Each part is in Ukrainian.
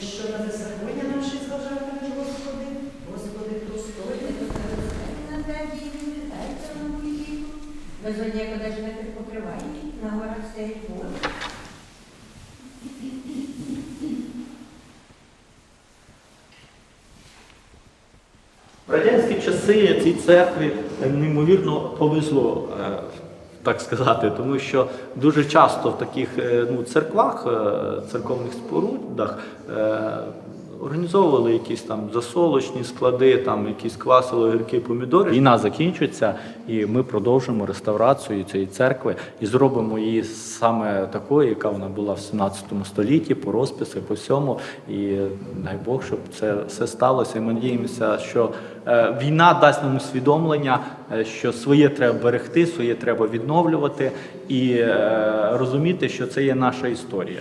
що на беззаконня наші зважатимеш, Господи, Господи, достойний до тебе На землі не вітається на мою віку. Безодня подажі не покриває, на горах стоїть воду. В радянські часи цій церкві неймовірно повезло, е, так сказати, тому що дуже часто в таких е, ну, церквах, е, церковних спорудах е, організовували якісь там засолочні склади, там якісь квасили, огірки, помідори. Війна закінчується, і ми продовжимо реставрацію цієї церкви і зробимо її саме такою, яка вона була в 17 столітті, по розпису, по всьому. І дай Бог, щоб це все сталося. І ми надіємося, що е, війна дасть нам усвідомлення, е, що своє треба берегти, своє треба відновлювати і е, розуміти, що це є наша історія.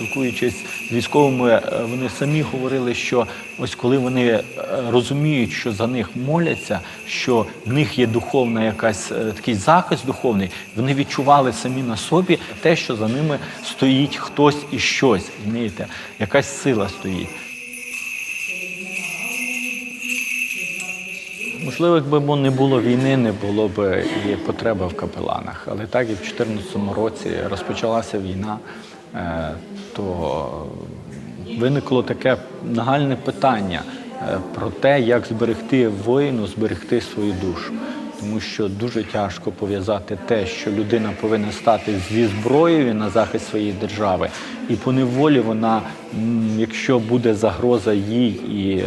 Спілкуючись з військовими, е, вони самі говорили, що ось коли вони е, розуміють, що за них моляться, що в них є духовна якась е, такий захист духовний, вони відчували самі на собі те, що за ними стоїть хтось і щось. Розумієте, якась сила стоїть. Можливо, якби не було війни, не було б і потреби в капеланах. Але так і в 2014 році розпочалася війна, то виникло таке нагальне питання е, про те, як зберегти воїну, зберегти свою душу. Тому що дуже тяжко пов'язати те, що людина повинна стати зі зброєю на захист своєї держави, і по неволі вона, якщо буде загроза їй і е,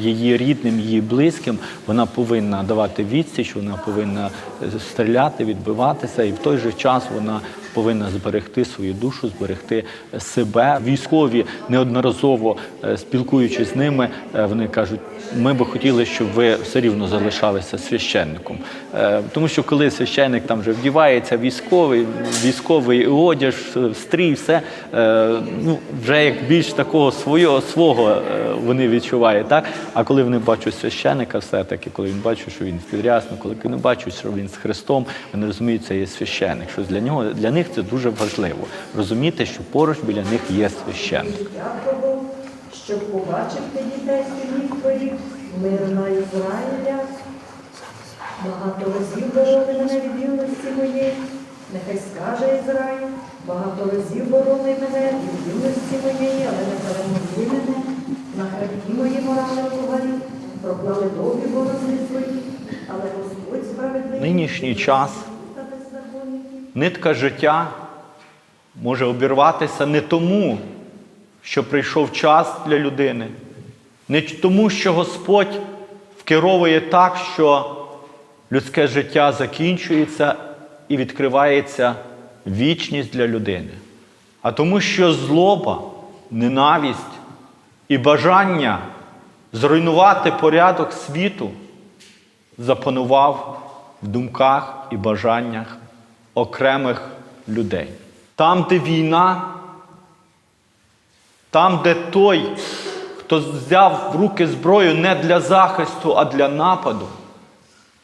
її рідним, її близьким, вона повинна давати відсіч, вона повинна е, стріляти, відбиватися, і в той же час вона повинна зберегти свою душу, зберегти себе. Військові неодноразово е, спілкуючись з ними, е, вони кажуть. Ми би хотіли, щоб ви все рівно залишалися священником. Е, Тому що коли священник там вже вдівається військовий, військовий одяг, стрій, все е, ну, вже як більш такого свого, свого е, вони відчувають. Так? А коли вони бачать священника, все-таки, коли він бачить, що він в підрясну, коли вони бачать, що він з Христом, вони розуміють, це є священник. Що для нього для них це дуже важливо розуміти, що поруч біля них є священник. Щоб побачив ти дітей синів твоїх, мирна Ізраїля. Багато разів борони мене від юності моєї, нехай скаже Ізраїль, багато разів борони мене від юності моєї, але не перемогли мене, на хребті мої морали поварі, проклали довгі борони свої, але Господь справедливий. Нинішній час. Нитка життя може обірватися не тому, що прийшов час для людини, не тому, що Господь вкеровує так, що людське життя закінчується і відкривається вічність для людини, а тому, що злоба, ненависть і бажання зруйнувати порядок світу запанував в думках і бажаннях окремих людей. Там, де війна, там, де той, хто взяв в руки зброю не для захисту, а для нападу,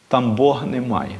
там Бога немає.